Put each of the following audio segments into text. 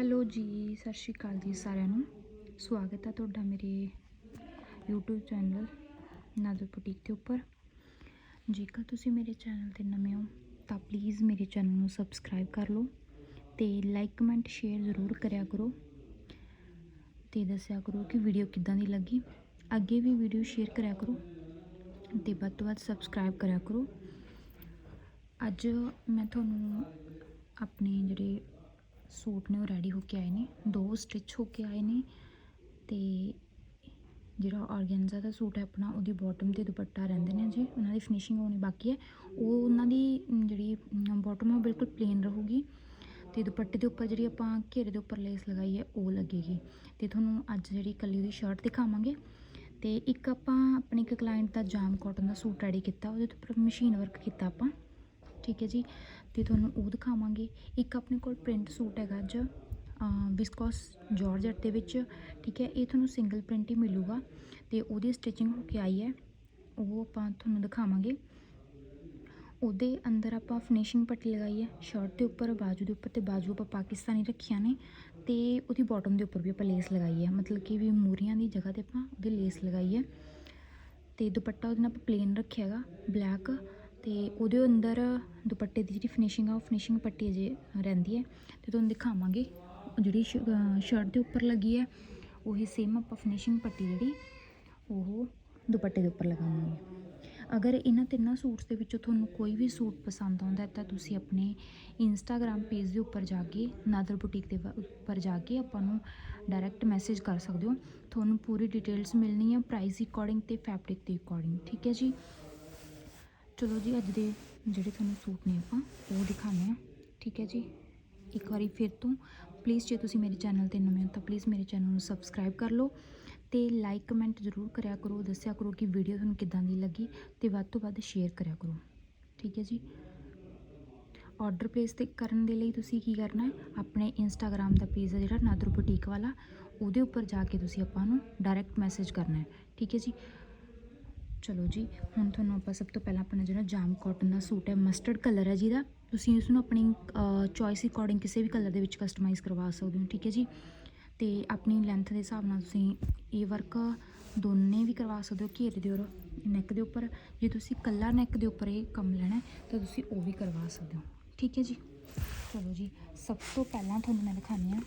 Hello ਜੀ, ਸਤਿ ਸ਼੍ਰੀ ਅਕਾਲ ਜੀ ਸਾਰਿਆਂ ਨੂੰ। ਸਵਾਗਤ ਹੈ ਤੁਹਾਡਾ ਮੇਰੇ YouTube ਚੈਨਲ ਨਾਦਰ ਬੁਟੀਕ ਦੇ ਉੱਪਰ। ਜੇਕਰ ਤੁਸੀਂ ਮੇਰੇ ਚੈਨਲ ਤੇ ਨਵੇਂ ਹੋ, ਤਾਂ ਪਲੀਜ਼ ਮੇਰੇ ਚੈਨਲ ਨੂੰ ਸਬਸਕ੍ਰਾਈਬ ਕਰ ਲਓ ਤੇ ਲਾਈਕ ਕਮੈਂਟ ਸ਼ੇਅਰ ਜ਼ਰੂਰ ਕਰਿਆ ਕਰੋ ਤੇ ਦੱਸਿਆ ਕਰੋ ਕਿ ਵੀਡੀਓ ਕਿੱਦਾਂ ਦੀ ਲੱਗੀ। ਅੱਗੇ ਵੀ ਵੀਡੀਓ ਸ਼ੇਅਰ ਕਰਿਆ ਕਰੋ ਤੇ ਵੱਧ ਤੋਂ ਵੱਧ ਸਬਸਕ੍ਰਾਈਬ ਕਰਿਆ ਕਰੋ। ਅੱਜ ਮੈਂ ਤੁਹਾਨੂੰ ਆਪਣੇ ਜਿਹੜੇ ਸੂਟ ਨੇ ਉਹ ਰੈਡੀ ਹੋ ਕੇ ਆਏ ਨੇ, ਦੋ ਸਟਿਚ ਹੋ ਕੇ ਆਏ ਨੇ ਤੇ ਜਿਹੜਾ ਆਰਗੈਂਜ਼ਾ ਦਾ ਸੂਟ ਹੈ ਆਪਣਾ, ਉਹਦੀ ਬਾਟਮ ਤੇ ਦੁਪੱਟਾ ਰਹਿੰਦੇ ਨੇ ਜੀ ਉਹਨਾਂ ਦੀ ਫਿਨਿਸ਼ਿੰਗ ਹੋਣੀ ਬਾਕੀ ਹੈ। ਉਹ ਉਹਨਾਂ ਦੀ ਜਿਹੜੀ ਬਾਟਮ ਉਹ ਬਿਲਕੁਲ ਪਲੇਨ ਰਹੂਗੀ ਤੇ ਦੁਪੱਟੇ ਦੇ ਉੱਪਰ ਜਿਹੜੀ ਆਪਾਂ ਘੇਰੇ ਦੇ ਉੱਪਰ ਲੇਸ ਲਗਾਈ ਹੈ, ਉਹ ਲੱਗੇਗੀ। ਤੇ ਤੁਹਾਨੂੰ ਅੱਜ ਜਿਹੜੀ ਕੱਲੀ ਉਹਦੀ ਸ਼ਰਟ ਦਿਖਾਵਾਂਗੇ ਤੇ ਇੱਕ ਆਪਾਂ, ਆਪਣੇ ਇੱਕ ਕਲਾਇੰਟ ਦਾ ਜਾਮ ਕਾਟਨ ਦਾ ਸੂਟ ਰੈਡੀ ਕੀਤਾ, ਉਹਦੇ ਉੱਪਰ ਮਸ਼ੀਨ ਵਰਕ ਕੀਤਾ ਆਪਾਂ। ਠੀਕ ਹੈ ਜੀ, ਤੇ ਤੁਹਾਨੂੰ ਉਹ ਦਿਖਾਵਾਂਗੇ। ਇੱਕ ਆਪਣੇ ਕੋਲ ਪ੍ਰਿੰਟ ਸੂਟ ਹੈਗਾ ਅੱਜ ਵਿਸਕੋਸ ਜਾਰਜਟ ਦੇ ਵਿੱਚ, ਠੀਕ ਹੈ, ਇਹ ਤੁਹਾਨੂੰ ਸਿੰਗਲ ਪ੍ਰਿੰਟ ਹੀ ਮਿਲੂਗਾ, ਤੇ ਉਹਦੀ ਸਟਿਚਿੰਗ ਹੋ ਕੇ ਆਈ ਹੈ। ਉਹ ਆਪਾਂ ਤੁਹਾਨੂੰ ਦਿਖਾਵਾਂਗੇ। ਉਹਦੇ ਅੰਦਰ ਆਪਾਂ ਫਿਨਿਸ਼ਿੰਗ ਪੱਟੀ ਲਗਾਈ ਹੈ ਸ਼ਰਟ ਦੇ ਉੱਪਰ, ਬਾਜੂ ਦੇ ਉੱਪਰ ਤੇ ਬਾਜੂ ਆਪਾਂ ਪਾਕਿਸਤਾਨੀ ਰੱਖੀਆਂ ਨੇ, ਤੇ ਉਹਦੀ ਬਾਟਮ ਦੇ ਉੱਪਰ ਵੀ ਆਪਾਂ ਲੇਸ ਲਗਾਈ ਹੈ। ਮਤਲਬ ਕਿ ਵੀ ਮੂਰੀਆਂ ਦੀ ਜਗ੍ਹਾ ਤੇ ਆਪਾਂ ਉਹਦੀ ਲੇਸ ਲਗਾਈ ਹੈ। ਤੇ ਦੁਪੱਟਾ ਉਹਦੇ ਨਾਲ ਆਪਾਂ ਪਲੇਨ ਰੱਖਿਆ ਹੈਗਾ ਬਲੈਕ ਤੇ ਉਹਦੇ ਅੰਦਰ ਦੁਪੱਟੇ ਦੀ ਜਿਹੜੀ ਫਿਨਿਸ਼ਿੰਗ ਆ, ਉਹ ਫਿਨਿਸ਼ਿੰਗ ਪੱਟੀ ਅਜੇ ਰਹਿੰਦੀ ਹੈ ਤੇ ਤੁਹਾਨੂੰ ਦਿਖਾਵਾਂਗੇ ਉਹ ਜਿਹੜੀ ਸ਼ਰਟ ਦੇ ਉੱਪਰ ਲੱਗੀ ਹੈ, ਉਹੀ ਸੇਮ ਆਪਾਂ ਫਿਨਿਸ਼ਿੰਗ ਪੱਟੀ ਜਿਹੜੀ, ਉਹ ਦੁਪੱਟੇ ਦੇ ਉੱਪਰ ਲਗਾਵਾਂਗੇ। ਅਗਰ ਇਹਨਾਂ ਤਿੰਨਾਂ ਸੂਟਸ ਦੇ ਵਿੱਚੋਂ ਤੁਹਾਨੂੰ ਕੋਈ ਵੀ ਸੂਟ ਪਸੰਦ ਆਉਂਦਾ ਤਾਂ ਤੁਸੀਂ ਆਪਣੇ ਇੰਸਟਾਗ੍ਰam ਪੇਜ ਦੇ ਉੱਪਰ ਜਾ ਕੇ ਨਾਦਰ ਬੁਟੀਕ ਦੇ ਉੱਪਰ ਜਾ ਕੇ ਆਪਾਂ ਨੂੰ ਡਾਇਰੈਕਟ ਮੈਸੇਜ ਕਰ ਸਕਦੇ ਹੋ। ਤੁਹਾਨੂੰ ਪੂਰੀ ਡਿਟੇਲਸ ਮਿਲਣੀ ਹੈ ਪ੍ਰਾਈਸ ਦੇ ਅਕੋਰਡਿੰਗ ਤੇ ਫੈਬਰਿਕ ਦੇ ਅਕੋਰਡਿੰਗ ਠੀਕ ਹੈ ਜੀ? ਚਲੋ ਜੀ, ਅੱਜ ਦੇ ਜਿਹੜੇ ਤੁਹਾਨੂੰ ਸੂਟ ਨੇ ਆਪਾਂ, ਉਹ ਦਿਖਾਉਂਦੇ ਹਾਂ। ਠੀਕ ਹੈ ਜੀ? ਇੱਕ ਵਾਰੀ ਫਿਰ ਤੋਂ ਪਲੀਜ਼ ਜੇ ਤੁਸੀਂ ਮੇਰੇ ਚੈਨਲ ਤੇ ਨਵੇਂ ਹੋ ਤਾਂ ਪਲੀਜ਼ ਮੇਰੇ ਚੈਨਲ ਨੂੰ ਸਬਸਕ੍ਰਾਈਬ ਕਰ ਲਓ ਤੇ ਲਾਈਕ ਕਮੈਂਟ ਜ਼ਰੂਰ ਕਰਿਆ ਕਰੋ, ਦੱਸਿਆ ਕਰੋ ਕਿ ਵੀਡੀਓ ਤੁਹਾਨੂੰ ਕਿੱਦਾਂ ਦੀ ਲੱਗੀ ਤੇ ਵੱਧ ਤੋਂ ਵੱਧ ਸ਼ੇਅਰ ਕਰਿਆ ਕਰੋ। ਠੀਕ ਹੈ ਜੀ? ਆਰਡਰ ਪਲੇਸ ਤੇ ਕਰਨ ਦੇ ਲਈ ਤੁਸੀਂ ਕੀ ਕਰਨਾ ਹੈ? ਆਪਣੇ ਇੰਸਟਾਗ੍ਰam ਦਾ ਪੇਜ ਹੈ ਜਿਹੜਾ ਨਾਦਰ ਬੁਟੀਕ ਵਾਲਾ, ਉਹਦੇ ਉੱਪਰ ਜਾ ਕੇ ਤੁਸੀਂ ਆਪਾਂ ਨੂੰ ਡਾਇਰੈਕਟ ਮੈਸੇਜ ਕਰਨਾ ਹੈ। ਠੀਕ ਹੈ ਜੀ? ਚਲੋ ਜੀ, ਹੁਣ ਤੁਹਾਨੂੰ ਆਪਾਂ ਸਭ ਤੋਂ ਪਹਿਲਾਂ ਆਪਣਾ ਜਿਹੜਾ ਜਾਮ ਕਾਟਨ ਦਾ ਸੂਟ ਹੈ ਮਸਟਰਡ ਕਲਰ ਹੈ ਜਿਹਦਾ ਤੁਸੀਂ ਇਸ ਨੂੰ ਆਪਣੀ ਚੋਇਸ ਅਕੋਰਡਿੰਗ ਕਿਸੇ ਵੀ ਕਲਰ ਦੇ ਵਿੱਚ ਕਸਟਮਾਈਜ਼ ਕਰਵਾ ਸਕਦੇ ਹੋ, ਠੀਕ ਹੈ ਜੀ? ਤੇ ਆਪਣੀ ਲੈਂਥ ਦੇ ਹਿਸਾਬ ਨਾਲ ਤੁਸੀਂ ਇਹ ਵਰਕ ਦੋਨੇ ਵੀ ਕਰਵਾ ਸਕਦੇ ਹੋ, ਘੇਰੇ ਦੇ ਔਰ ਨੈਕ ਦੇ ਉੱਪਰ। ਜੇ ਤੁਸੀਂ ਕੱਲਾ ਨੈਕ ਦੇ ਉੱਪਰ ਇਹ ਕੰਮ ਲੈਣਾ ਤਾਂ ਤੁਸੀਂ ਉਹ ਵੀ ਕਰਵਾ ਸਕਦੇ ਹੋ, ਠੀਕ ਹੈ ਜੀ? ਚਲੋ ਜੀ, ਸਭ ਤੋਂ ਪਹਿਲਾਂ ਤੁਹਾਨੂੰ ਮੈਂ ਦਿਖਾਉਂਦੀ ਹਾਂ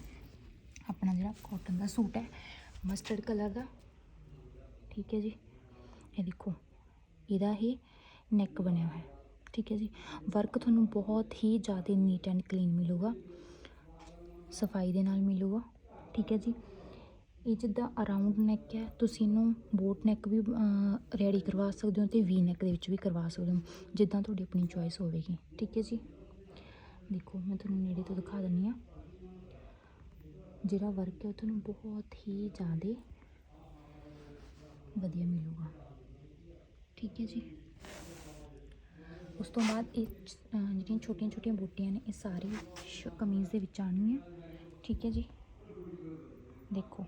ਆਪਣਾ ਜਿਹੜਾ ਕਾਟਨ ਦਾ ਸੂਟ ਹੈ ਮਸਟਰਡ ਕਲਰ ਦਾ, ਠੀਕ ਹੈ ਜੀ? ਇਹ ਦੇਖੋ, ਇਹਦਾ ਹੀ ਨੈਕ ਬਣਿਆ ਹੋਇਆ ਹੈ। ਠੀਕ ਹੈ ਜੀ? ਵਰਕ ਤੁਹਾਨੂੰ ਬਹੁਤ ਹੀ ਜ਼ਿਆਦਾ ਨੀਟ ਐਂਡ ਕਲੀਨ ਮਿਲੂਗਾ। ਸਫ਼ਾਈ ਦੇ ਨਾਲ ਮਿਲੂਗਾ। ਠੀਕ ਹੈ ਜੀ? ਇਹ ਜਿੱਦਾਂ ਅਰਾਊਂਡ ਨੈਕ ਹੈ, ਤੁਸੀਂ ਇਹਨੂੰ ਬੋਟ ਨੈਕ ਵੀ ਰੈਡੀ ਕਰਵਾ ਸਕਦੇ ਹੋ ਤੇ ਵੀ ਨੈਕ ਦੇ ਵਿੱਚ ਵੀ ਕਰਵਾ ਸਕਦੇ ਹੋ, ਜਿੱਦਾਂ ਤੁਹਾਡੀ ਆਪਣੀ ਚੋਇਸ ਹੋਵੇਗੀ। ਠੀਕ ਹੈ ਜੀ? ਦੇਖੋ, ਮੈਂ ਤੁਹਾਨੂੰ ਨੇੜੇ ਤੋਂ ਦਿਖਾ ਦਿੰਦੀ ਹਾਂ। ਜਿਹੜਾ ਵਰਕ ਹੈ, ਉਹ ਤੁਹਾਨੂੰ ਬਹੁਤ ਹੀ ਜ਼ਿਆਦਾ ਵਧੀਆ ਮਿਲੂਗਾ। ਠੀਕ ਹੈ ਜੀ। ਉਸ ਤੋਂ ਬਾਅਦ ਇਹ ਜਿਹੜੀਆਂ ਛੋਟੀਆਂ ਛੋਟੀਆਂ ਬੂਟੀਆਂ ਨੇ, ਇਹ ਸਾਰੀ ਸ਼- ਕਮੀਜ਼ ਦੇ ਵਿੱਚ ਆਉਣਗੀਆਂ। ਠੀਕ ਹੈ ਜੀ। ਦੇਖੋ।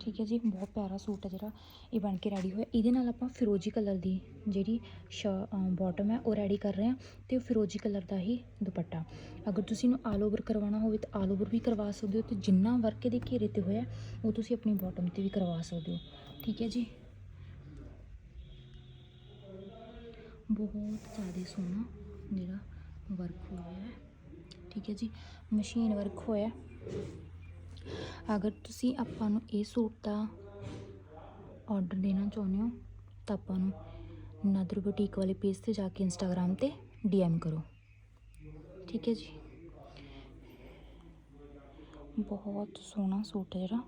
ਠੀਕ ਹੈ ਜੀ, ਬਹੁਤ ਪਿਆਰਾ ਸੂਟ ਹੈ ਜਿਹੜਾ। ਇਹ ਬਣ ਕੇ ਰੈਡੀ ਹੋਇਆ। ਇਹਦੇ ਨਾਲ ਆਪਾਂ ਫਿਰੋਜੀ ਕਲਰ ਦੀ ਜਿਹੜੀ ਬਾਟਮ ਹੈ, ਉਹ ਰੈਡੀ ਕਰ ਰਹੇ ਹਾਂ ਤੇ ਉਹ ਫਿਰੋਜੀ ਕਲਰ ਦਾ ਹੀ ਦੁਪੱਟਾ। ਅਗਰ ਤੁਸੀਂ ਇਹਨੂੰ ਆਲ ਓਵਰ ਕਰਵਾਉਣਾ ਹੋਵੇ ਤਾਂ ਆਲ ਓਵਰ ਵੀ ਕਰਵਾ ਸਕਦੇ ਹੋ ਤੇ ਜਿੰਨਾ ਵਰਕ ਇਹਦੇ ਘੇਰੇ ਤੇ ਹੋਇਆ, ਉਹ ਤੁਸੀਂ ਆਪਣੀ ਬਾਟਮ ਤੇ ਵੀ ਕਰਵਾ ਸਕਦੇ ਹੋ। ਠੀਕ ਹੈ ਜੀ। ਬਹੁਤ ਜ਼ਿਆਦਾ ਸੋਹਣਾ ਜਿਹੜਾ ਵਰਕ ਹੋਇਆ ਹੈ। ਠੀਕ ਹੈ ਜੀ ਮਸ਼ੀਨ ਵਰਕ ਹੋਇਆ ਅਗਰ ਤੁਸੀਂ ਆਪਾਂ ਨੂੰ ਇਹ ਸੂਟ ਦਾ ਆਰਡਰ ਦੇਣਾ ਚਾਹੁੰਦੇ ਹੋ, ਤਾਂ ਆਪਾਂ ਨੂੰ ਨਾਦਰ ਬੁਟੀਕ ਵਾਲੇ ਪੇਜ ਤੇ ਜਾ ਕੇ ਇੰਸਟਾਗ੍ਰam ਤੇ ਡੀਐਮ ਕਰੋ। ਠੀਕ ਹੈ ਜੀ। ਬਹੁਤ ਸੋਹਣਾ ਸੂਟ ਹੈ ਜਿਹੜਾ,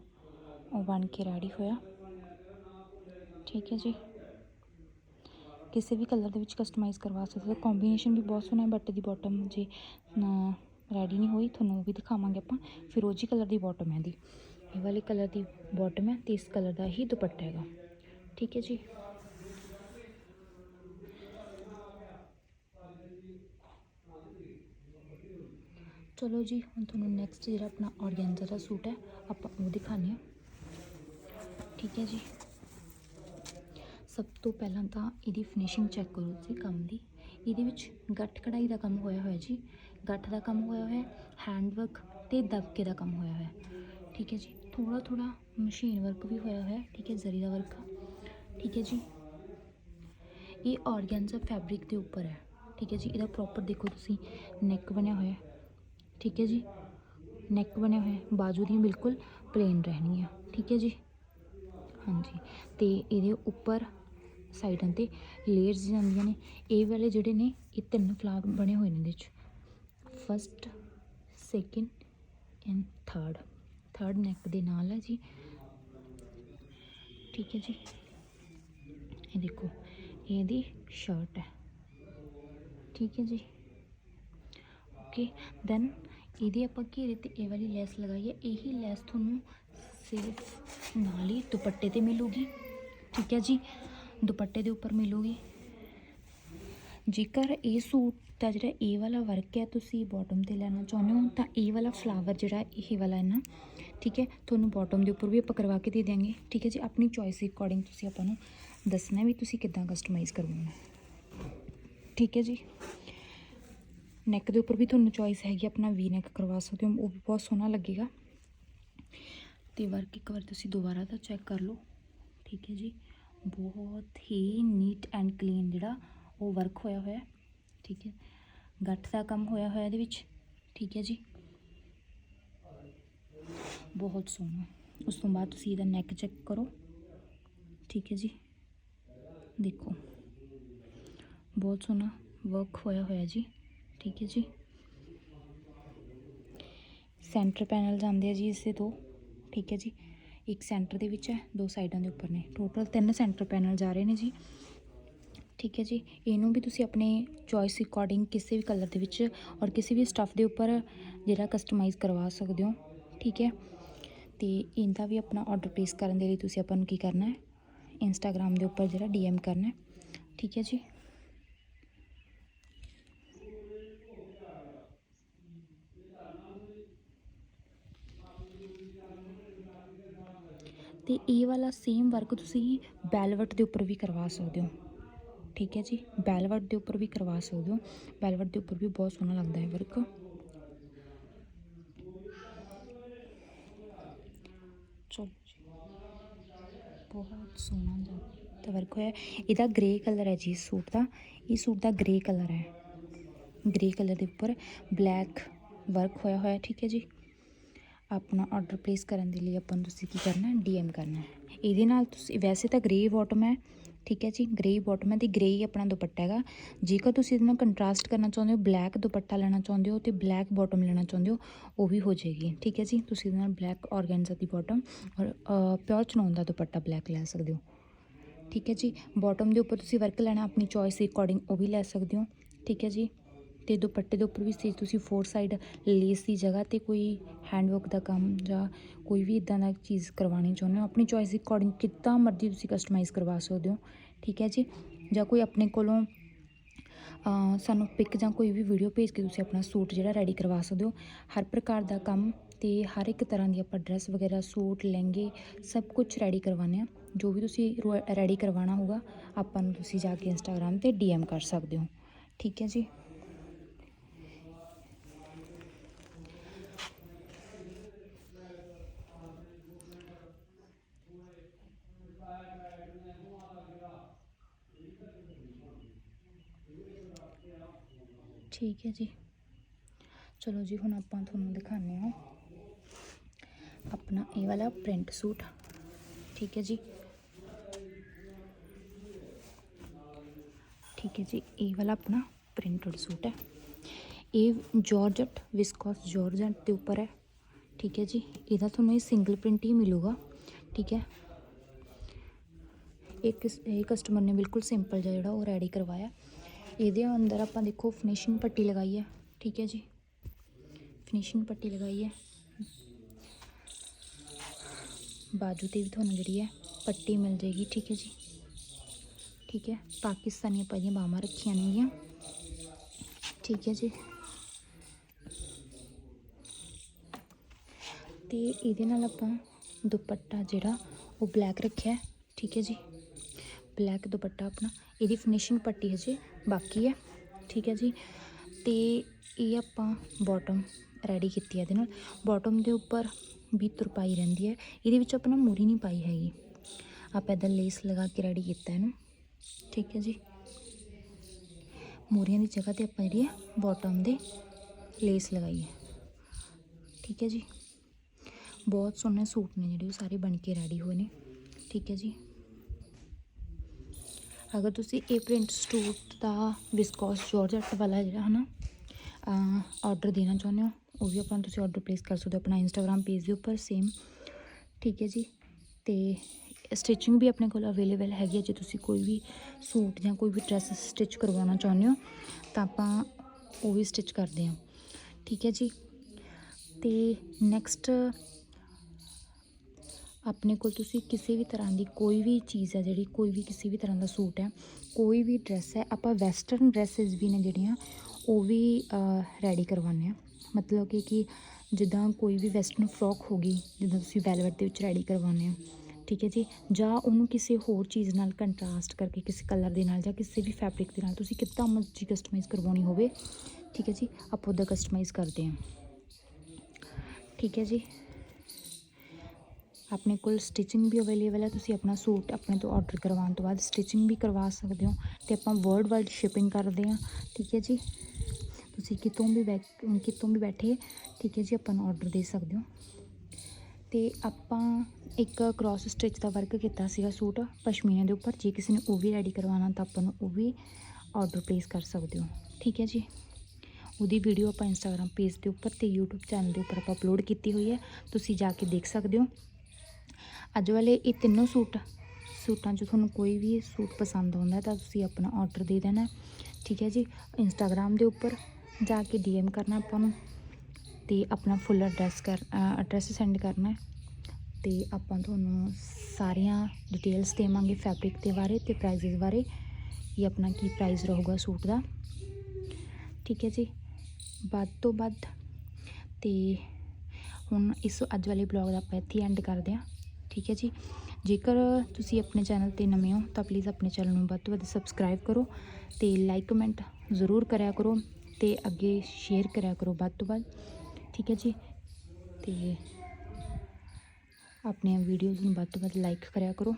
ਉਹ ਬਣ ਕੇ ਰੈਡੀ ਹੋਇਆ। ਠੀਕ ਹੈ ਜੀ। ਕਿਸੇ ਵੀ ਕਲਰ ਦੇ ਵਿੱਚ ਕਸਟਮਾਈਜ਼ ਕਰਵਾ ਸਕਦੇ ਹੋ। ਕੰਬੀਨੇਸ਼ਨ ਵੀ ਬਹੁਤ ਸੋਹਣਾ ਹੈ ਬਟ ਦੀ ਬਾਟਮ ਜੇ ਰੈਡੀ ਨਹੀਂ ਹੋਈ, ਤੁਹਾਨੂੰ ਉਹ ਵੀ ਦਿਖਾਵਾਂਗੇ ਆਪਾਂ। ਫਿਰੋਜੀ ਕਲਰ ਦੀ ਬਾਟਮ ਹੈ ਦੀ ਇਹ ਵਾਲੇ ਕਲਰ ਦੀ ਬਾਟਮ ਹੈ ਤੇ ਇਸ ਕਲਰ ਦਾ ਹੀ ਦੁਪੱਟਾ ਹੈਗਾ। ਠੀਕ ਹੈ ਜੀ। ਚਲੋ ਜੀ, ਹੁਣ ਤੁਹਾਨੂੰ ਨੈਕਸਟ ਜਿਹੜਾ ਆਪਣਾ ਔਰਗੈਂਜ਼ਾ ਦਾ ਸੂਟ ਹੈ, ਆਪਾਂ ਉਹ ਦਿਖਾਉਂਦੇ ਹਾਂ। ਠੀਕ ਹੈ ਜੀ। ਸਭ ਤੋਂ ਪਹਿਲਾਂ ਤਾਂ ਇਹਦੀ ਫਿਨਿਸ਼ਿੰਗ ਚੈੱਕ ਕਰੋ ਤੁਸੀਂ ਕੰਮ ਦੀ। ਇਹਦੇ ਵਿੱਚ ਗੱਠ ਕਢਾਈ ਦਾ ਕੰਮ ਹੋਇਆ ਹੋਇਆ ਜੀ, ਗੱਠ ਦਾ ਕੰਮ ਹੋਇਆ ਹੋਇਆ ਹੈਂਡ ਵਰਕ ਤੇ ਦਬਕੇ ਦਾ ਕੰਮ ਹੋਇਆ ਹੋਇਆ। ਠੀਕ ਹੈ ਜੀ ਥੋੜਾ ਥੋੜਾ ਮਸ਼ੀਨ ਵਰਕ ਵੀ ਹੋਇਆ ਹੋਇਆ, ਠੀਕ ਹੈ, ਜ਼ਰੀ ਦਾ ਵਰਕ ਠੀਕ ਹੈ ਜੀ, ਇਹ ਔਰਗੈਂਜ਼ਾ ਫੈਬਰਿਕ ਦੇ ਉੱਪਰ ਹੈ। ਠੀਕ ਹੈ ਜੀ, ਇਹਦਾ ਪ੍ਰੋਪਰ ਦੇਖੋ ਤੁਸੀਂ ਨੈਕ ਬਣਿਆ ਹੋਇਆ ਠੀਕ ਹੈ ਜੀ ਨੈਕ ਬਣਿਆ ਹੋਇਆ ਬਾਜੂ ਦੀ ਬਿਲਕੁਲ ਪਲੇਨ ਰਹਿਣਗੀਆਂ ਠੀਕ ਹੈ ਜੀ, ਹਾਂਜੀ, ਤੇ ਇਹਦੇ ਉੱਪਰ ਸਾਈਡਾਂ ਤੇ ਲੇਅਰਸ ਜਾਂਦੀਆਂ ਨੇ, ਇਹ ਵਾਲੇ ਜਿਹੜੇ ਨੇ, ਇਹ ਤਿੰਨ ਫਲਾਗ ਬਣੇ ਹੋਏ ਨੇ ਇਹਦੇ ਵਿੱਚ first second and third third neck ਦੇ ਨਾਲ ਹੈ ਜੀ। ਠੀਕ ਹੈ ਜੀ। ਇਹ ਦੇਖੋ, ਇਹਦੀ ਸ਼ਰਟ ਹੈ। ਠੀਕ ਹੈ ਜੀ। ਓਕੇ ਦੈਨ ਇਹਦੇ ਆਪਾਂ ਘੇਰੇ ਤੇ ਇਹ ਵਾਲੀ ਲੈਸ ਲਗਾਈ ਹੈ। ਇਹੀ ਲੈਸ ਤੁਹਾਨੂੰ ਸਿਰਫ ਨਾਲ ਹੀ ਦੁਪੱਟੇ ਤੇ ਮਿਲੂਗੀ। ਠੀਕ ਹੈ ਜੀ। ਦੁਪੱਟੇ ਦੇ ਉੱਪਰ ਮਿਲੂਗੀ ਜੇਕਰ ਇਹ ਸੂਟ ਦਾ ਜਿਹੜਾ ਇਹ ਵਾਲਾ ਵਰਕ ਹੈ ਤੁਸੀਂ ਬਾਟਮ ਤੇ ਲੈਣਾ ਚਾਹੁੰਦੇ ਹੋ ਤਾਂ ਇਹ ਵਾਲਾ ਫਲਾਵਰ ਜਿਹੜਾ ਇਹ ਵਾਲਾ ਹੈ ਨਾ ਠੀਕ ਹੈ ਤੁਹਾਨੂੰ ਬਾਟਮ ਦੇ ਉੱਪਰ ਵੀ ਆਪਾਂ ਕਰਵਾ ਕੇ ਦੇ ਦਿਆਂਗੇ ਠੀਕ ਹੈ ਜੀ ਆਪਣੀ ਚੋਇਸ ਦੇ ਅਕੋਰਡਿੰਗ ਤੁਸੀਂ ਆਪਾਂ ਨੂੰ ਦੱਸਣਾ ਵੀ ਤੁਸੀਂ ਕਿੱਦਾਂ ਕਸਟਮਾਈਜ਼ ਕਰਵਾਉਣਾ ਹੈ। ਠੀਕ ਹੈ ਜੀ ਨੈਕ ਦੇ ਉੱਪਰ ਵੀ ਤੁਹਾਨੂੰ ਚੋਇਸ ਹੈਗੀ ਆਪਣਾ ਵੀ ਨੈਕ ਕਰਵਾ ਸਕਦੇ ਹੋ ਉਹ ਵੀ ਬਹੁਤ ਸੋਹਣਾ ਲੱਗੇਗਾ ਤੇ ਵਰਕ ਇੱਕ ਵਾਰ ਤੁਸੀਂ ਦੁਬਾਰਾ ਤਾਂ ਚੈੱਕ ਕਰ ਲਓ ਠੀਕ ਹੈ ਜੀ ਬਹੁਤ ਹੀ ਨੀਟ ਐਂਡ ਕਲੀਨ ਜਿਹੜਾ ਉਹ ਵਰਕ ਹੋਇਆ ਹੋਇਆ ਠੀਕ ਹੈ। ਗੱਠ ਦਾ ਕੰਮ ਹੋਇਆ ਹੋਇਆ ਇਹਦੇ ਵਿੱਚ। ਠੀਕ ਹੈ ਜੀ। ਬਹੁਤ ਸੋਹਣਾ। ਉਸ ਤੋਂ ਬਾਅਦ ਤੁਸੀਂ ਇਹਦਾ ਨੈਕ ਚੈੱਕ ਕਰੋ। ਠੀਕ ਹੈ ਜੀ। ਦੇਖੋ। ਬਹੁਤ ਸੋਹਣਾ ਵਰਕ ਹੋਇਆ ਹੋਇਆ ਜੀ। ਠੀਕ ਹੈ ਜੀ। ਸੈਂਟਰ ਪੈਨਲ ਜਾਂਦੇ ਆ ਜੀ ਇਸੇ ਤੋਂ। ਠੀਕ ਹੈ ਜੀ। ਇੱਕ ਸੈਂਟਰ ਦੇ ਵਿੱਚ ਹੈ, ਦੋ ਸਾਈਡਾਂ ਦੇ ਉੱਪਰ ਨੇ। ਟੋਟਲ ਤਿੰਨ ਸੈਂਟਰ ਪੈਨਲ ਜਾ ਰਹੇ ਨੇ ਜੀ। ਠੀਕ ਹੈ ਜੀ। ਇਹਨੂੰ ਵੀ ਤੁਸੀਂ ਆਪਣੇ ਚੋਇਸ ਅਕੋਰਡਿੰਗ ਕਿਸੇ ਵੀ ਕਲਰ ਦੇ ਵਿੱਚ ਔਰ ਕਿਸੇ ਵੀ ਸਟੱਫ ਦੇ ਉੱਪਰ ਜਿਹੜਾ ਕਸਟਮਾਈਜ਼ ਕਰਵਾ ਸਕਦੇ ਹੋ। ਠੀਕ ਹੈ। ਤੇ ਇਹਦਾ ਵੀ ਆਪਣਾ ਆਰਡਰ ਪਲੇਸ ਕਰਨ ਦੇ ਲਈ ਤੁਸੀਂ ਆਪਾਂ ਨੂੰ ਕੀ ਕਰਨਾ ਹੈ? ਇੰਸਟਾਗ੍ਰam ਦੇ ਉੱਪਰ ਜਿਹੜਾ ਡੀਐਮ ਕਰਨਾ ਹੈ। ਠੀਕ ਹੈ ਜੀ। ਤੇ ਇਹ ਵਾਲਾ ਸੇਮ ਵਰਕ ਤੁਸੀਂ ਬੈਲਵਟ ਦੇ ਉੱਪਰ ਵੀ ਕਰਵਾ ਸਕਦੇ ਹੋ। ਠੀਕ ਹੈ ਜੀ? ਬੈਲਵਟ ਦੇ ਉੱਪਰ ਵੀ ਕਰਵਾ ਸਕਦੇ ਹੋ। ਬੈਲਵਟ ਦੇ ਉੱਪਰ ਵੀ ਬਹੁਤ ਸੋਹਣਾ ਲੱਗਦਾ ਹੈ ਵਰਕ ਚਲੋ ਜੀ। ਬਹੁਤ ਸੋਹਣਾ ਜਿਹਾ ਵਰਕ ਹੋਇਆ। ਇਹਦਾ ਗ੍ਰੇ ਕਲਰ ਹੈ ਜੀ ਇਸ ਸੂਟ ਦਾ। ਇਹ ਸੂਟ ਦਾ ਗ੍ਰੇ ਕਲਰ ਹੈ। ਗ੍ਰੇ ਕਲਰ ਦੇ ਉੱਪਰ ਬਲੈਕ ਵਰਕ ਹੋਇਆ ਹੋਇਆ, ਠੀਕ ਹੈ ਜੀ? ਆਪਣਾ ਆਰਡਰ ਪਲੇਸ ਕਰਨ ਦੇ ਲਈ ਆਪਾਂ ਨੂੰ ਤੁਸੀਂ ਕੀ ਕਰਨਾ ਹੈ ਡੀਐਮ ਕਰਨਾ ਇਹਦੇ ਨਾਲ ਤੁਸੀਂ, ਵੈਸੇ ਤਾਂ ਗ੍ਰੇ ਬਾਟਮ ਹੈ, ਠੀਕ ਹੈ ਜੀ? ਗ੍ਰੇ ਬਾਟਮ ਹੈ ਤੇ ਗ੍ਰੇ ਹੀ ਆਪਣਾ ਦੁਪੱਟਾ ਹੈਗਾ। ਜੇਕਰ ਤੁਸੀਂ ਇਹਦੇ ਨਾਲ ਕੰਟਰਾਸਟ ਕਰਨਾ ਚਾਹੁੰਦੇ ਹੋ ਬਲੈਕ ਦੁਪੱਟਾ ਲੈਣਾ ਚਾਹੁੰਦੇ ਹੋ ਤੇ ਬਲੈਕ ਬਾਟਮ ਲੈਣਾ ਚਾਹੁੰਦੇ ਹੋ, ਉਹ ਵੀ ਹੋ ਜਾਏਗੀ, ਠੀਕ ਹੈ ਜੀ? ਤੁਸੀਂ ਇਹਦੇ ਨਾਲ ਬਲੈਕ ਔਰਗੈਂਜ਼ਾ ਦੀ ਬਾਟਮ ਔਰ ਪਿਓਰ ਚਨੋਨ ਦਾ ਦੁਪੱਟਾ ਬਲੈਕ ਲੈ ਸਕਦੇ ਹੋ, ਠੀਕ ਹੈ ਜੀ? ਬਾਟਮ ਦੇ ਉੱਪਰ ਤੁਸੀਂ ਵਰਕ ਲੈਣਾ, ਆਪਣੀ ਚੋਇਸ ਦੇ ਅਕੋਰਡਿੰਗ ਉਹ ਵੀ ਲੈ ਸਕਦੇ ਹੋ, ਠੀਕ ਹੈ ਜੀ? ਤੇ ਦੁਪੱਟੇ ਦੇ ਉੱਪਰ ਵੀ ਸੀ, ਤੁਸੀਂ ਫੋਰ ਸਾਈਡ ਲੇਸ ਦੀ ਜਗ੍ਹਾ ਤੇ ਕੋਈ ਹੈਂਡਵਰਕ ਦਾ ਕੰਮ ਜਾਂ ਕੋਈ ਵੀ ਇਦਾਂ ਦਾ ਚੀਜ਼ ਕਰਵਾਉਣੀ ਚਾਹੁੰਦੇ ਹੋ? ਆਪਣੀ ਚੋਇਸ ਦੇ ਅਕੋਰਡਿੰਗ ਕਿੱਦਾਂ ਮਰਜ਼ੀ ਤੁਸੀਂ ਕਸਟਮਾਈਜ਼ ਕਰਵਾ ਸਕਦੇ ਹੋ, ਠੀਕ ਹੈ ਜੀ? ਜਾਂ ਕੋਈ ਆਪਣੇ ਕੋਲੋਂ ਸਾਨੂੰ ਪਿਕ ਜਾਂ ਕੋਈ ਵੀ ਵੀਡੀਓ ਭੇਜ ਕੇ ਤੁਸੀਂ ਆਪਣਾ ਸੂਟ ਜਿਹੜਾ ਰੈਡੀ ਕਰਵਾ ਸਕਦੇ ਹੋ। ਹਰ ਪ੍ਰਕਾਰ ਦਾ ਕੰਮ ਤੇ ਹਰ ਇੱਕ ਤਰ੍ਹਾਂ ਦੀ ਆਪਾਂ ਡਰੈਸ ਵਗੈਰਾ, ਸੂਟ, ਲਹਿੰਗੇ ਸਭ ਕੁਝ ਰੈਡੀ ਕਰਵਾਉਂਦੇ ਆ ਜੋ ਵੀ ਤੁਸੀਂ ਰੈਡੀ ਕਰਵਾਉਣਾ ਹੋਗਾ ਆਪਾਂ ਨੂੰ ਤੁਸੀਂ ਜਾ ਕੇ ਇੰਸਟਾਗ੍ਰam ਤੇ ਡੀਐਮ ਕਰ ਸਕਦੇ ਹੋ, ਠੀਕ ਹੈ ਜੀ? ਠੀਕ ਹੈ ਜੀ ਚਲੋ ਜੀ ਹੁਣ ਆਪਾਂ ਤੁਹਾਨੂੰ ਦਿਖਾਉਂਦੇ ਹਾਂ ਆਪਣਾ ਇਹ ਵਾਲਾ ਪ੍ਰਿੰਟ ਸੂਟ ਠੀਕ ਹੈ ਜੀ ਠੀਕ ਹੈ ਜੀ ਇਹ ਵਾਲਾ ਆਪਣਾ ਪ੍ਰਿੰਟਡ ਸੂਟ ਹੈ ਇਹ ਜਾਰਜਟ ਵਿਸਕੋਸ ਜਾਰਜਟ ਦੇ ਉੱਪਰ ਹੈ ਠੀਕ ਹੈ ਜੀ ਇਹਦਾ ਤੁਹਾਨੂੰ ਇਹ ਸਿੰਗਲ ਪ੍ਰਿੰਟ ਹੀ ਮਿਲੂਗਾ ਠੀਕ ਹੈ ਇੱਕ ਇਹ ਕਸਟਮਰ ਨੇ ਬਿਲਕੁਲ ਸਿੰਪਲ ਜਿਹਾ ਜਿਹੜਾ ਉਹ ਰੈਡੀ ਕਰਵਾਇਆ ਇਹਦੇ ਅੰਦਰ ਆਪਾਂ ਦੇਖੋ ਫਿਨਿਸ਼ਿੰਗ ਪੱਟੀ ਲਗਾਈ ਹੈ, ਠੀਕ ਹੈ ਜੀ। ਫਿਨਿਸ਼ਿੰਗ ਪੱਟੀ ਲਗਾਈ ਹੈ। ਬਾਜੂ ਤੇ ਵੀ ਤੁਹਾਨੂੰ ਜਿਹੜੀ ਹੈ ਪੱਟੀ ਮਿਲ ਜਾਏਗੀ, ਠੀਕ ਹੈ ਜੀ। ਠੀਕ ਹੈ, ਪਾਕਿਸਤਾਨੀ ਆਪਾਂ ਇਹਦੀਆਂ ਬਾਹਾਂ ਰੱਖੀਆਂ ਨੇਗੀਆਂ। ਠੀਕ ਹੈ ਜੀ। ਤੇ ਇਹਦੇ ਨਾਲ ਆਪਾਂ ਦੁਪੱਟਾ ਜਿਹੜਾ, ਉਹ ਬਲੈਕ ਰੱਖਿਆ ਠੀਕ ਹੈ ਜੀ। ਬਲੈਕ ਦੁਪੱਟਾ ਆਪਣਾ, ਇਹਦੀ ਫਿਨਿਸ਼ਿੰਗ ਪੱਟੀ ਹਜੇ ਬਾਕੀ ਹੈ। ਠੀਕ ਹੈ ਜੀ। ਤੇ ਇਹ ਆਪਾਂ ਬਾਟਮ ਰੈਡੀ ਕੀਤੀ ਹੈ ਇਹਦੇ ਨਾਲ। ਬਾਟਮ ਦੇ ਉੱਪਰ ਵੀ ਤੁਰਪਾਈ ਰਹਿੰਦੀ ਹੈ। ਇਹਦੇ ਵਿੱਚ ਆਪਣਾ ਮੂਰੀ ਨਹੀਂ ਪਾਈ ਹੈਗੀ। ਆਪਾਂ ਇੱਦਾਂ ਲੇਸ ਲਗਾ ਕੇ ਰੈਡੀ ਕੀਤਾ ਇਹਨੂੰ ਠੀਕ ਹੈ ਜੀ। ਮੂਰੀਆਂ ਦੀ ਜਗ੍ਹਾ ਤੇ ਆਪਾਂ ਜਿਹੜੀ ਹੈ ਬਾਟਮ ਦੇ ਲੇਸ ਲਗਾਈ ਹੈ। ਠੀਕ ਹੈ ਜੀ। ਬਹੁਤ ਸੋਹਣੇ ਸੂਟ ਨੇ ਜਿਹੜੇ ਉਹ ਸਾਰੇ ਬਣ ਕੇ ਰੈਡੀ ਹੋਏ ਨੇ। ਠੀਕ ਹੈ ਜੀ। ਅਗਰ ਤੁਸੀਂ ਇਹ ਪ੍ਰਿੰਟ ਸੂਟ ਦਾ ਵਿਸਕੋਸ ਜਾਰਜਟ ਵਾਲਾ ਜਿਹੜਾ ਹੈ ਨਾ ਆਰਡਰ ਦੇਣਾ ਚਾਹੁੰਦੇ ਹੋ, ਉਹ ਵੀ ਆਪਾਂ ਨੂੰ ਤੁਸੀਂ ਆਰਡਰ ਪਲੇਸ ਕਰ ਸਕਦੇ ਹੋ ਆਪਣਾ ਇੰਸਟਾਗ੍ਰam ਪੇਜ ਦੇ ਉੱਪਰ ਸੇਮ ਠੀਕ ਹੈ ਜੀ? ਤੇ ਸਟਿਚਿੰਗ ਵੀ ਆਪਣੇ ਕੋਲ ਅਵੇਲੇਬਲ ਹੈਗੀ ਹੈ, ਜੇ ਤੁਸੀਂ ਕੋਈ ਵੀ ਸੂਟ ਜਾਂ ਕੋਈ ਵੀ ਡਰੈਸ ਸਟਿਚ ਕਰਵਾਉਣਾ ਚਾਹੁੰਦੇ ਹੋ, ਤਾਂ ਆਪਾਂ ਉਹ ਵੀ ਸਟਿਚ ਕਰਦੇ ਹਾਂ। ਠੀਕ ਹੈ ਜੀ? ਤੇ ਨੈਕਸਟ ਆਪਣੇ ਕੋਲ ਤੁਸੀਂ ਕਿਸੇ ਵੀ ਤਰ੍ਹਾਂ ਦੀ ਕੋਈ ਵੀ ਚੀਜ਼ ਹੈ ਜਿਹੜੀ ਕੋਈ ਵੀ ਕਿਸੇ ਵੀ ਤਰ੍ਹਾਂ ਦਾ ਸੂਟ ਹੈ, ਕੋਈ ਵੀ ਡਰੈਸ ਹੈ, ਆਪਾਂ ਵੈਸਟਰਨ ਡਰੈਸਸ ਵੀ ਨੇ ਜਿਹੜੀਆਂ, ਉਹ ਵੀ ਰੈਡੀ ਕਰਵਾਉਂਦੇ ਆ ਮਤਲਬ ਕਿ ਕਿ ਜਿੱਦਾਂ ਕੋਈ ਵੀ ਵੈਸਟਰਨ ਫਰੋਕ ਹੋ ਗਈ, ਜਿੱਦਾਂ ਤੁਸੀਂ ਵੈਲਵਟ ਦੇ ਵਿੱਚ ਰੈਡੀ ਕਰਵਾਉਂਦੇ ਆ ਠੀਕ ਹੈ ਜੀ? ਜਾਂ ਉਹਨੂੰ ਕਿਸੇ ਹੋਰ ਚੀਜ਼ ਨਾਲ ਕੰਟਰਾਸਟ ਕਰਕੇ, ਕਿਸੇ ਕਲਰ ਦੇ ਨਾਲ ਜਾਂ ਕਿਸੇ ਵੀ ਫੈਬਰਿਕ ਦੇ ਨਾਲ ਤੁਸੀਂ ਕਿੱਦਾਂ ਮਰਜ਼ੀ ਕਸਟਮਾਈਜ਼ ਕਰਵਾਉਣੀ ਹੋਵੇ, ਠੀਕ ਹੈ ਜੀ? ਆਪਾਂ ਉਹਦਾ ਕਸਟਮਾਈਜ਼ ਕਰਦੇ ਹਾਂ। ਠੀਕ ਹੈ ਜੀ? ਆਪਣੇ ਕੋਲ ਸਟਿਚਿੰਗ ਵੀ ਅਵੇਲੇਬਲ ਹੈ, ਤੁਸੀਂ ਆਪਣਾ ਸੂਟ ਆਪਣੇ ਤੋਂ ਆਰਡਰ ਕਰਵਾਉਣ ਤੋਂ ਬਾਅਦ ਸਟਿਚਿੰਗ ਵੀ ਕਰਵਾ ਸਕਦੇ ਹੋ ਤੇ ਆਪਾਂ ਵਰਲਡ ਵਾਈਡ ਸ਼ਿਪਿੰਗ ਕਰਦੇ ਹਾਂ, ਠੀਕ ਹੈ ਜੀ? ਤੁਸੀਂ ਕਿਤੋਂ ਵੀ ਬੈ, ਕਿਤੋਂ ਵੀ ਬੈਠੇ, ਠੀਕ ਹੈ ਜੀ, ਆਪਾਂ ਨੂੰ ਆਰਡਰ ਦੇ ਸਕਦੇ ਹੋ। ਤੇ ਆਪਾਂ ਇੱਕ ਕ੍ਰਾਸ ਸਟਿਚ ਦਾ ਵਰਕ ਕੀਤਾ ਸੀਗਾ ਸੂਟ ਪਸ਼ਮੀਨੇ ਦੇ ਉੱਪਰ, ਜੇ ਕਿਸੇ ਨੇ ਉਹ ਵੀ ਰੈਡੀ ਕਰਵਾਉਣਾ ਤਾਂ ਆਪਾਂ ਨੂੰ ਉਹ ਵੀ ਆਰਡਰ ਪਲੇਸ ਕਰ ਸਕਦੇ ਹੋ, ਠੀਕ ਹੈ ਜੀ? ਉਹਦੀ ਵੀਡੀਓ ਆਪਾਂ ਇੰਸਟਾਗ੍ਰam ਪੇਜ ਦੇ ਉੱਪਰ ਤੇ YouTube ਚੈਨਲ ਦੇ ਉੱਪਰ ਆਪਾਂ ਅਪਲੋਡ ਕੀਤੀ ਹੋਈ ਹੈ, ਤੁਸੀਂ ਜਾ ਕੇ ਦੇਖ ਸਕਦੇ ਹੋ। ਅੱਜ ਵਾਲੇ ਇਹ ਤਿੰਨੋਂ ਸੂਟ, ਸੂਟਾਂ 'ਚ ਤੁਹਾਨੂੰ ਕੋਈ ਵੀ ਸੂਟ ਪਸੰਦ ਆਉਂਦਾ ਤਾਂ ਤੁਸੀਂ ਆਪਣਾ ਆਰਡਰ ਦੇ ਦੇਣਾ। ਠੀਕ ਹੈ ਜੀ? ਇੰਸਟਾਗ੍ਰam ਦੇ ਉੱਪਰ ਜਾ ਕੇ ਡੀਐਮ ਕਰਨਾ ਆਪਾਂ ਨੂੰ ਤੇ ਆਪਣਾ ਫੁੱਲ ਐਡਰੈਸ ਕਰ ਐਡਰੈਸ ਸੈਂਡ ਕਰਨਾ ਹੈ। ਤੇ ਆਪਾਂ ਤੁਹਾਨੂੰ ਸਾਰੀਆਂ ਡਿਟੇਲਸ ਦੇਵਾਂਗੇ ਫੈਬਰਿਕ ਦੇ ਬਾਰੇ ਤੇ ਪ੍ਰਾਈਸਿਸ ਬਾਰੇ ਇਹ ਆਪਣਾ ਕੀ ਪ੍ਰਾਈਸ ਰਹੂਗਾ ਸੂਟ ਦਾ। ਠੀਕ ਹੈ ਜੀ? ਵੱਧ ਤੋਂ ਵੱਧ ਤੇ ਹੁਣ ਇਸ ਅੱਜ ਵਾਲੇ ਬਲੌਗ ਦਾ ਆਪਾਂ ਇੱਥੇ ਐਂਡ ਕਰਦੇ ਹਾਂ। ਠੀਕ ਹੈ ਜੀ। ਜੇਕਰ ਤੁਸੀਂ ਆਪਣੇ ਚੈਨਲ ਤੇ ਨਵੇਂ ਹੋ, ਤਾਂ ਪਲੀਜ਼ ਆਪਣੇ ਚੈਨਲ ਨੂੰ ਵੱਧ ਤੋਂ ਵੱਧ ਸਬਸਕ੍ਰਾਈਬ ਕਰੋ ਤੇ ਲਾਈਕ ਕਮੈਂਟ ਜ਼ਰੂਰ ਕਰਿਆ ਕਰੋ ਤੇ ਅੱਗੇ ਸ਼ੇਅਰ ਕਰਿਆ ਕਰੋ ਵੱਧ ਤੋਂ ਵੱਧ, ਠੀਕ ਹੈ ਜੀ। ਤੇ ਆਪਣੀਆਂ ਵੀਡੀਓਜ਼ ਨੂੰ ਵੱਧ ਤੋਂ ਵੱਧ ਲਾਈਕ ਕਰਿਆ ਕਰੋ,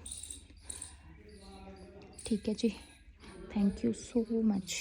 ਠੀਕ ਹੈ ਜੀ। Thank you so much